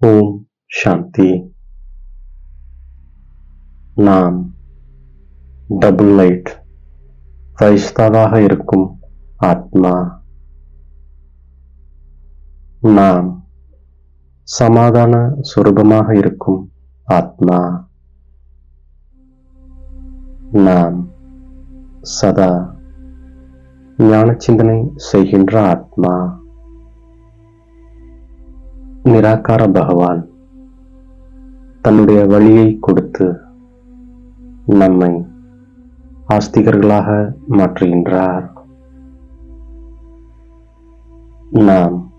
ஓம் சாந்தி நாம் double light வைஸ்தாவாக இருக்கும் ஆத்மா நாம் சமாதான சுரூபமாக இருக்கும் ஆத்மா நாம் சதா ஞான சிந்தனை செய்கின்ற ஆத்மா நிராகார பகவான் தன்னுடைய வழியை கொடுத்து நம்மை ஆஸ்திகர்களாக மாற்றுகின்றார். நாம்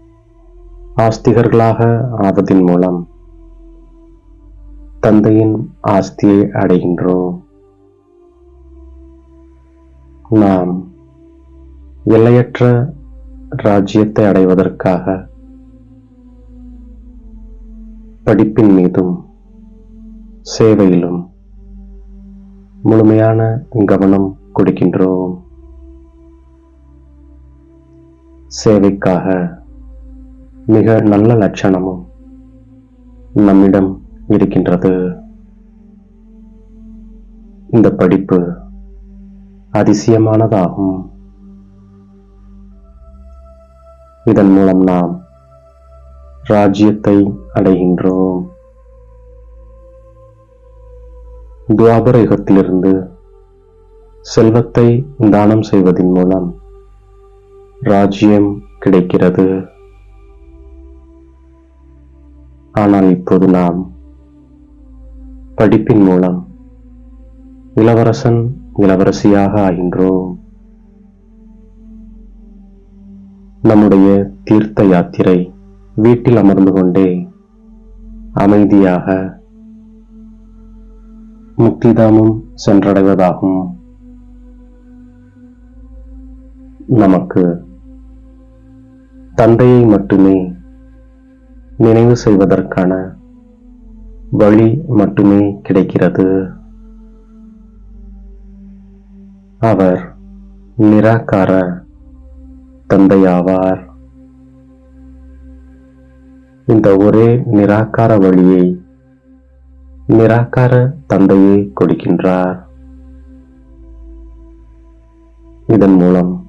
ஆஸ்திகர்களாக ஆவதின் மூலம் தந்தையின் ஆஸ்தியை அடைகின்றோம். நாம் எல்லையற்ற ராஜ்யத்தை அடைவதற்காக படிப்பின் மீதும் சேவையிலும் முழுமையான கவனம் கொடுக்கின்றோம். சேவைக்காக மிக நல்ல லட்சணமும் நம்மிடம் இருக்கின்றது. இந்த படிப்பு அதிசயமானதாகும். இதன் மூலம் நாம் ராஜ்யத்தை அடைகின்றோம். துவாபரகத்திலிருந்து செல்வத்தை தானம் செய்வதன் மூலம் ராஜ்யம் கிடைக்கிறது. ஆனால் இப்போது நாம் படிப்பின் மூலம் இளவரசன் இளவரசியாக ஆகின்றோம். நம்முடைய தீர்த்த யாத்திரை வீட்டில் அமர்ந்து கொண்டே அமைதியாக முக்திதாமம் சென்றடைவதாகும். நமக்கு தந்தையை மட்டுமே நினைவு செய்வதற்கான வழி மட்டுமே கிடைக்கிறது. அவர் நிராகார தந்தையாவார். இந்த ஒரே நிராகார வழியை நிராகார தந்தையை கொடுக்கின்றார். இதன் மூலம்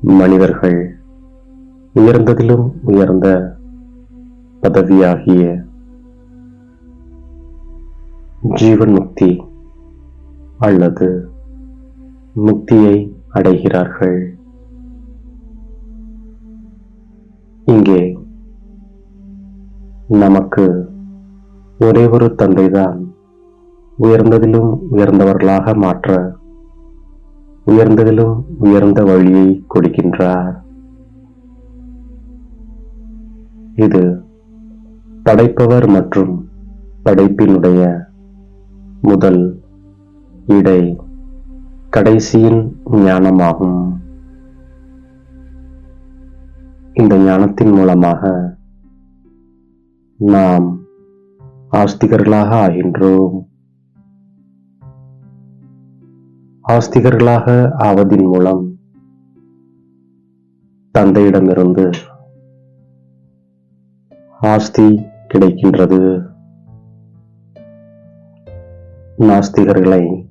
மனிதர்கள் உயர்ந்ததிலும் உயர்ந்த பதவியாகிய ஜீவன் முக்தி அல்லது முக்தியை அடைகிறார்கள். இங்கே நமக்கு ஒரே ஒரு தந்தைதான். உயர்ந்ததிலும் உயர்ந்தவர்களாக மாற்ற உயர்ந்ததிலும் உயர்ந்த வழியை கொடுக்கின்றார். இது படைப்பவர் மற்றும் படைப்பினுடைய முதல் இடை கடைசியின் ஞானமாகும். இந்த ஞானத்தின் மூலமாக நாம் ஆஸ்திகர்களாக ஆகின்றோம். ஆஸ்திகர்களாக ஆவதின் மூலம் தந்தையிடமிருந்து ஆஸ்தி கிடைக்கின்றது. நாஸ்திகர்களை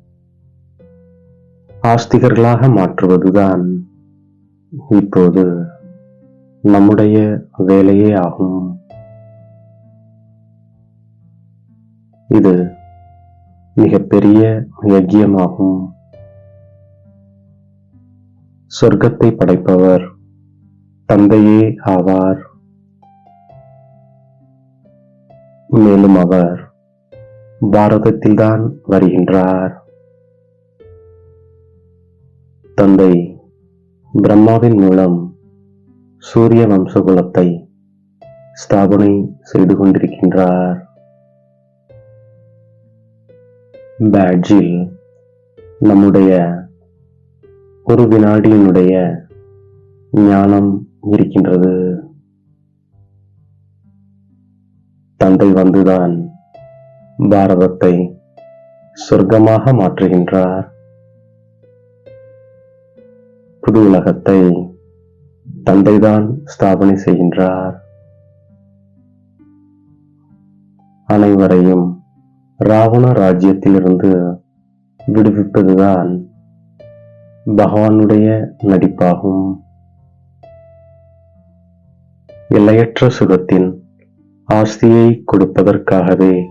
ஆஸ்திகர்களாக மாற்றுவதுதான் இப்போது நம்முடைய வேலையே ஆகும். இது மிகப்பெரிய யஜ்யமாகும். சொர்க்கத்தை படைப்பவர் தந்தையே ஆவார். மேலும் அவர் பாரதத்தில்தான் வருகின்றார். தந்தை பிரம்மாவின் மூலம் சூரிய வம்சகுலத்தை ஸ்தாபனை செய்து கொண்டிருக்கின்றார். பேட்ஜில் நம்முடைய ஒரு வினாடியினுடைய ஞானம் இருக்கின்றது. தந்தை வந்துதான் பாரதத்தை சொர்க்கமாக மாற்றுகின்றார். புது உலகத்தை தந்தைதான் ஸ்தாபனை செய்கின்றார். அனைவரையும் ராவண ராஜ்யத்திலிருந்து விடுவிப்பதுதான் பகவானுடைய நடிப்பாகும். எல்லையற்ற சுகத்தின் ஆஸ்தியை கொடுப்பதற்காகவே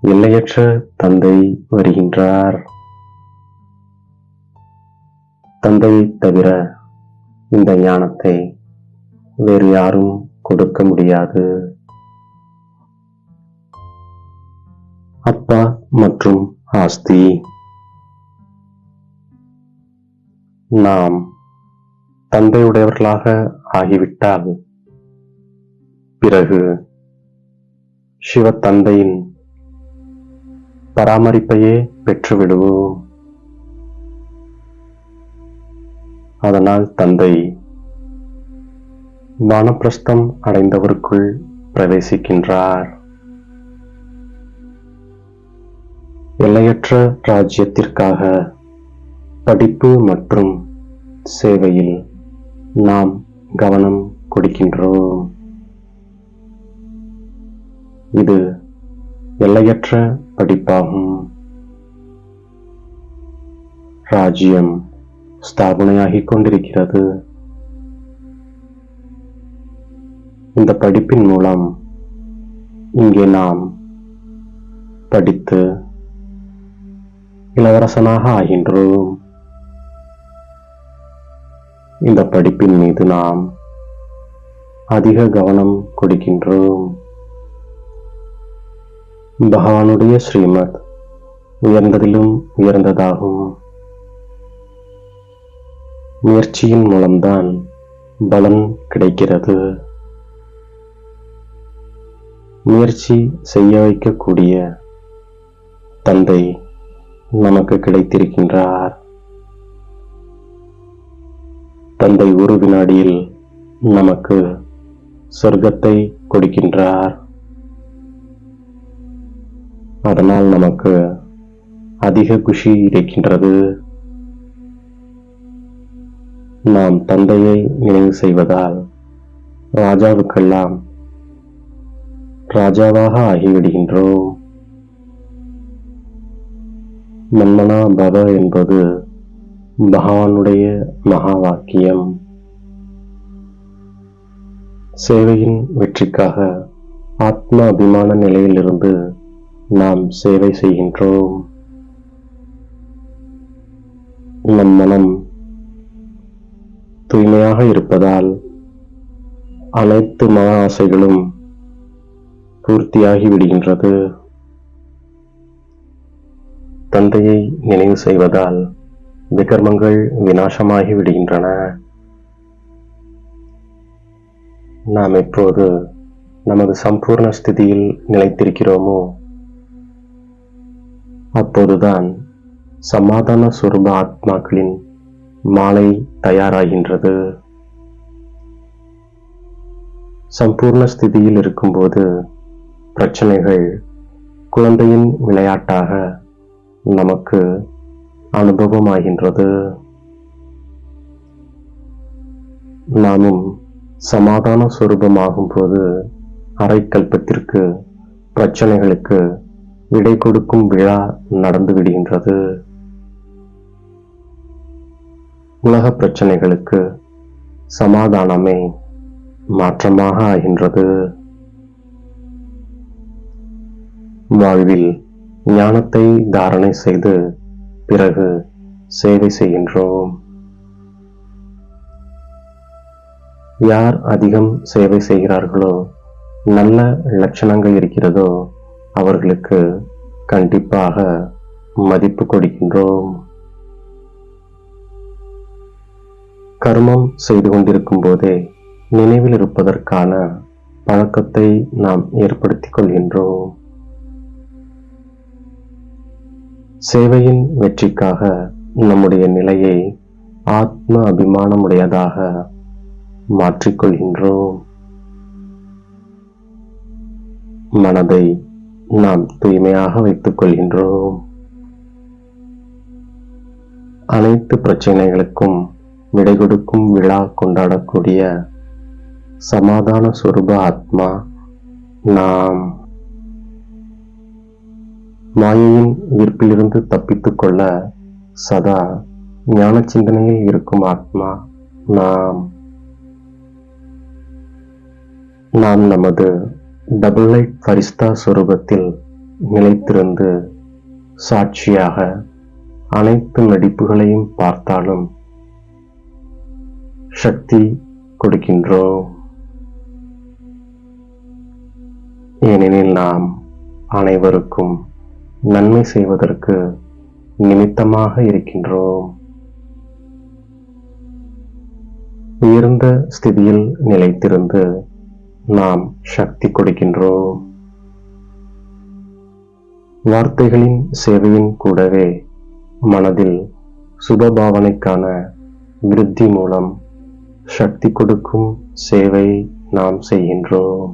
எல்லையற்ற தந்தை வருகின்றார். தந்தையை தவிர இந்த ஞானத்தை வேறு யாரும் கொடுக்க முடியாது. அப்பா மற்றும் ஆஸ்தி. நாம் தந்தையுடையவர்களாக ஆகிவிட்டால் பிறகு சிவ தந்தையின் பராமரிப்பையே பெற்றுவிடுவோம். அதனால் தந்தை வானப்பிரஸ்தம் அடைந்தவருக்குள் பிரவேசிக்கின்றார். எல்லையற்ற ராஜ்யத்திற்காக படிப்பு மற்றும் சேவையில் நாம் கவனம் கொடுக்கின்றோம். இது எல்லையற்ற படிப்பாகும். ராஜ்யம் ஸ்தாபனையாகிக் கொண்டிருக்கிறது. இந்த படிப்பின் மூலம் இங்கே நாம் படித்து இளவரசனாக ஆகின்றோம். இந்த படிப்பின் மீது நாம் அதிக கவனம் கொடுக்கின்றோம். பகவானுடைய ஸ்ரீமத் உயர்ந்ததிலும் உயர்ந்ததாகும். முயற்சியின் மூலம்தான் பலன் கிடைக்கிறது. முயற்சி செய்ய வைக்கக்கூடிய தந்தை நமக்கு கிடைத்திருக்கின்றார். தந்தை ஒரு வினாடியில் நமக்கு சொர்க்கத்தை கொடுக்கின்றார். அதனால் நமக்கு அதிக குஷி இருக்கின்றது. நாம் தந்தையை நினைவு செய்வதால் ராஜாவுக்கெல்லாம் ராஜாவாக ஆகிவிடுகின்றோம். மன்மனா பவ என்பது பகவானுடைய மகா வாக்கியம். சேவையின் வெற்றிக்காக ஆத்ம அபிமான நிலையிலிருந்து நாம் சேவை செய்கின்றோம். நம் மனம் தூய்மையாக இருப்பதால் அனைத்து மன ஆசைகளும் பூர்த்தியாகி விடுகின்றது தந்தையை நினைவு செய்வதால் விகர்மங்கள் வினாசமாகி விடுகின்றன நாம் எப்போது நமது சம்பூர்ண ஸ்திதியில் நிலைத்திருக்கிறோமோ? அப்போதுதான் சமாதான சுரூப ஆத்மாக்களின் மாலை தயாராகின்றது. சம்பூர்ண ஸ்திதியில் இருக்கும்போது பிரச்சனைகள் குழந்தையின் விளையாட்டாக நமக்கு அனுபவமாகின்றது. நாமும் சமாதான சுரூபமாகும் போது அரைக்கல்பத்திற்கு பிரச்சனைகளுக்கு விடை கொடுக்கும் விழா நடந்து விடுகின்றது. உலக பிரச்சனைகளுக்கு சமாதானமே மாற்றமாக ஆகின்றது. வாழ்வில் ஞானத்தை தாரணை செய்து பிறகு சேவை செய்கின்றோம். யார் அதிகம் சேவை செய்கிறார்களோ நல்ல லட்சணங்கள் இருக்கிறதோ அவர்களுக்கு கண்டிப்பாக மதிப்பு கொடுக்கின்றோம். கர்மம் செய்து கொண்டிருக்கும் போதே நினைவில் இருப்பதற்கான பழக்கத்தை நாம் ஏற்படுத்திக் கொள்கின்றோம். சேவையின் வெற்றிக்காக நம்முடைய நிலையை ஆத்ம அபிமானமுடையதாக மாற்றிக்கொள்கின்றோம். மனதை நாம் தூய்மையாக வைத்துக் கொள்கின்றோம். அனைத்து பிரச்சனைகளுக்கும் விடை கொடுக்கும் விழா கொண்டாடக்கூடிய சமாதான சுரூப ஆத்மா நாம் மாயையின் ஈர்ப்பிலிருந்து தப்பித்துக் கொள்ள சதா ஞான சிந்தனையில் இருக்கும் ஆத்மா நாம். நாம் நமது டபுள் லைட் ஃபரிஸ்தா சுரூபத்தில் நிலைத்திருந்து சாட்சியாக அனைத்து நடிப்புகளையும் பார்த்தாலும் சக்தி கொடுக்கின்றோம். ஏனெனில் நாம் அனைவருக்கும் நன்மை செய்வதற்கு நிமித்தமாக இருக்கின்றோம். உயர்ந்த ஸ்திதியில் நிலைத்திருந்து நாம் சக்தி கொடுக்கின்றோம். வார்த்தைகளின் சேவையின் கூடவே மனதில் சுபபாவனைக்கான விருத்தி மூலம் சக்தி கொடுக்கும் சேவை நாம் செய்கின்றோம்.